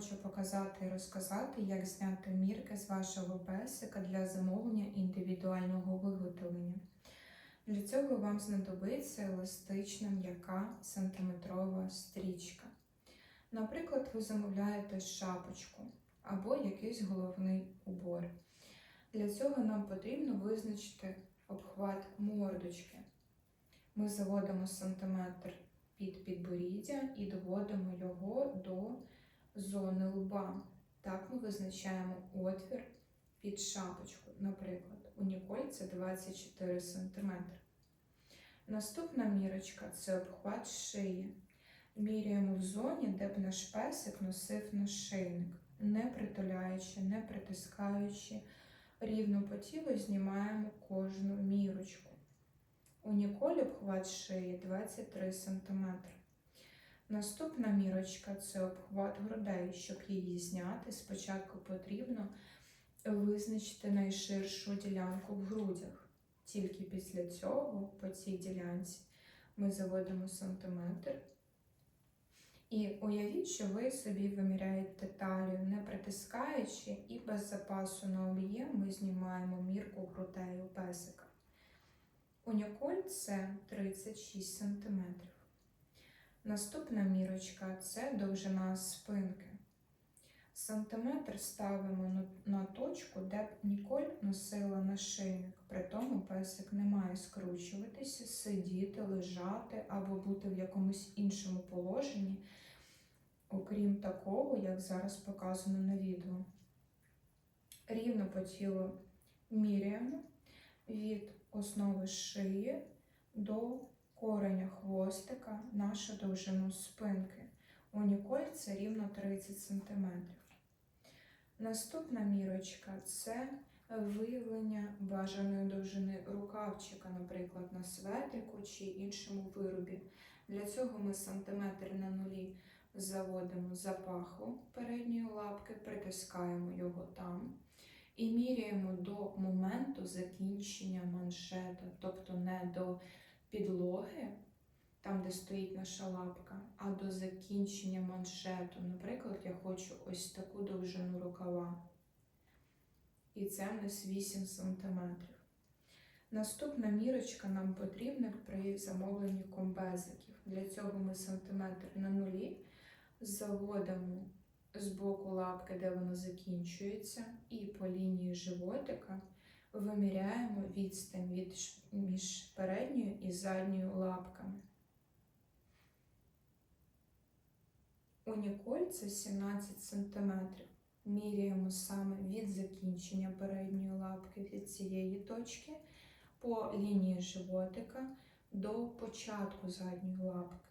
хочу показати і розказати, як зняти мірки з вашого песика для замовлення індивідуального виготовлення. Для цього вам знадобиться еластична м'яка сантиметрова стрічка. Наприклад, ви замовляєте шапочку або якийсь головний убор. Для цього нам потрібно визначити обхват мордочки. Ми заводимо сантиметр під підборіддя і доводимо його до зони лба. Так ми визначаємо отвір під шапочку. Наприклад, у Ніколь це 24 см. Наступна мірочка це обхват шиї. Міряємо в зоні, де б наш песик носив нашийник, не притуляючи, не притискаючи. Рівно по тілу знімаємо кожну мірочку. У Ніколі обхват шиї 23 см. Наступна мірочка це обхват грудей. Щоб її зняти, спочатку потрібно визначити найширшу ділянку в грудях. Тільки після цього по цій ділянці ми заводимо сантиметр. І уявіть, що ви собі виміряєте талію, не притискаючи, і без запасу на об'єм ми знімаємо мірку грудей у песика. У Ніколь це 36 см. Наступна мірочка це довжина спинки. Сантиметр ставимо на, точку, де б Ніколь носила нашийник. При тому песик не має скручуватися, сидіти, лежати або бути в якомусь іншому положенні, окрім такого, як зараз показано на відео. Рівно по тілу міряємо від основи шиї до кореня хвостика нашу довжину спинки. У Ніколь це рівно 30 см. Наступна мірочка це виявлення бажаної довжини рукавчика, наприклад, на светрику чи іншому виробі. Для цього ми сантиметр на нулі заводимо за паху передньої лапки, притискаємо його там і міряємо до моменту закінчення маншета, тобто не до підлоги, там, де стоїть наша лапка, а до закінчення маншету. Наприклад, я хочу ось таку довжину рукава. І це в нас 8 см. Наступна мірочка нам потрібна при замовленні комбезиків. Для цього ми сантиметр на нулі заводимо з боку лапки, де воно закінчується, і по лінії животика виміряємо відстань від, між передньою і задньою лапками. У Ніколь це 17 см. Міряємо саме від закінчення передньої лапки від цієї точки по лінії животика до початку задньої лапки.